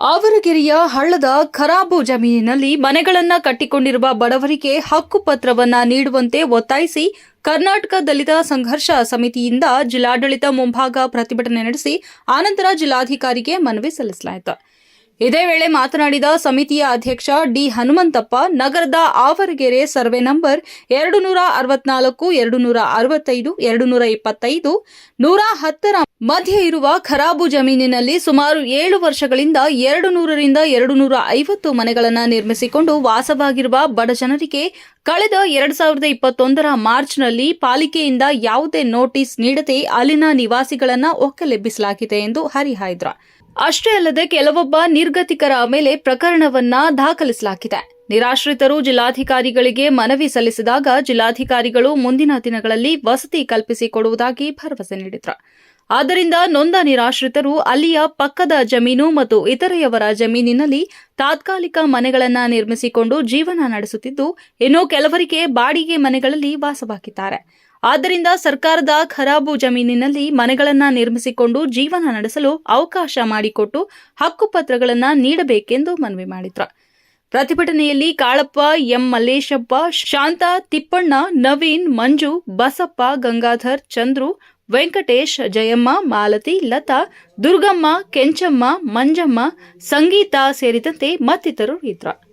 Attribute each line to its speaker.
Speaker 1: ಆವರಗೆರೆಯ ಹಳ್ಳದ ಖರಾಬು ಜಮೀನಿನಲ್ಲಿ ಮನೆಗಳನ್ನು ಕಟ್ಟಿಕೊಂಡಿರುವ ಬಡವರಿಗೆ ಹಕ್ಕುಪತ್ರವನ್ನ ನೀಡುವಂತೆ ಒತ್ತಾಯಿಸಿ ಕರ್ನಾಟಕ ದಲಿತ ಸಂಘರ್ಷ ಸಮಿತಿಯಿಂದ ಜಿಲ್ಲಾಡಳಿತ ಮುಂಭಾಗ ಪ್ರತಿಭಟನೆ ನಡೆಸಿ ಆನಂತರ ಜಿಲ್ಲಾಧಿಕಾರಿಗೆ ಮನವಿ ಸಲ್ಲಿಸಲಾಯಿತು. ಇದೇ ವೇಳೆ ಮಾತನಾಡಿದ ಸಮಿತಿಯ ಅಧ್ಯಕ್ಷ ಡಿ ಹನುಮಂತಪ್ಪ, ನಗರದ ಆವರಗೆರೆ ಸರ್ವೆ ನಂಬರ್ ಎರಡು ನೂರ ಅರವತ್ನಾಲ್ಕು ಎರಡು ನೂರ ಅರವತ್ತೈದು ಎರಡು ನೂರ ಇಪ್ಪತ್ತೈದು ನೂರ ಹತ್ತರ ಮಧ್ಯೆ ಇರುವ ಖರಾಬು ಜಮೀನಿನಲ್ಲಿ ಸುಮಾರು ಏಳು ವರ್ಷಗಳಿಂದ ಎರಡು ನೂರರಿಂದ ಎರಡು ನೂರ ಐವತ್ತು ಮನೆಗಳನ್ನು ನಿರ್ಮಿಸಿಕೊಂಡು ವಾಸವಾಗಿರುವ ಬಡ ಜನರಿಗೆ ಕಳೆದ ಎರಡ್ ಸಾವಿರದ ಇಪ್ಪತ್ತೊಂದರ ಮಾರ್ಚ್ನಲ್ಲಿ ಪಾಲಿಕೆಯಿಂದ ಯಾವುದೇ ನೋಟಿಸ್ ನೀಡದೆ ಅಲ್ಲಿನ ನಿವಾಸಿಗಳನ್ನ ಒಕ್ಕಲೆಬ್ಬಿಸಲಾಗಿದೆ ಎಂದು ಹರಿಹಾಯ್ದ್ರ. ಅಷ್ಟೇ ಅಲ್ಲದೆ ಕೆಲವೊಬ್ಬ ನಿರ್ಗತಿಕರ ಮೇಲೆ ಪ್ರಕರಣವನ್ನ ದಾಖಲಿಸಲಾಗಿದೆ. ನಿರಾಶ್ರಿತರು ಜಿಲ್ಲಾಧಿಕಾರಿಗಳಿಗೆ ಮನವಿ ಸಲ್ಲಿಸಿದಾಗ ಜಿಲ್ಲಾಧಿಕಾರಿಗಳು ಮುಂದಿನ ದಿನಗಳಲ್ಲಿ ವಸತಿ ಕಲ್ಪಿಸಿಕೊಡುವುದಾಗಿ ಭರವಸೆ ನೀಡಿದ್ರು. ಆದ್ದರಿಂದ ನೊಂದ ನಿರಾಶ್ರಿತರು ಅಲ್ಲಿಯ ಪಕ್ಕದ ಜಮೀನು ಮತ್ತು ಇತರೆಯವರ ಜಮೀನಿನಲ್ಲಿ ತಾತ್ಕಾಲಿಕ ಮನೆಗಳನ್ನು ನಿರ್ಮಿಸಿಕೊಂಡು ಜೀವನ ನಡೆಸುತ್ತಿದ್ದು, ಇನ್ನು ಕೆಲವರಿಗೆ ಬಾಡಿಗೆ ಮನೆಗಳಲ್ಲಿ ವಾಸವಾಗಿದ್ದಾರೆ. ಆದ್ದರಿಂದ ಸರ್ಕಾರದ ಖರಾಬು ಜಮೀನಿನಲ್ಲಿ ಮನೆಗಳನ್ನು ನಿರ್ಮಿಸಿಕೊಂಡು ಜೀವನ ನಡೆಸಲು ಅವಕಾಶ ಮಾಡಿಕೊಟ್ಟು ಹಕ್ಕುಪತ್ರಗಳನ್ನು ನೀಡಬೇಕೆಂದು ಮನವಿ ಮಾಡಿದ್ರು. ಪ್ರತಿಭಟನೆಯಲ್ಲಿ ಕಾಳಪ್ಪ, ಎಂ. ಮಲ್ಲೇಶಪ್ಪ, ಶಾಂತ, ತಿಪ್ಪಣ್ಣ, ನವೀನ್, ಮಂಜು, ಬಸಪ್ಪ, ಗಂಗಾಧರ್, ಚಂದ್ರು ವೆಂಕಟೇಶ್ ಜಯಮ್ಮ ಮಾಲತಿ ಲತಾ ದುರ್ಗಮ್ಮ ಕೆಂಚಮ್ಮ ಮಂಜಮ್ಮ ಸಂಗೀತ ಸೇರಿದಂತೆ ಮತ್ತಿತರರು ಇದ್ರು.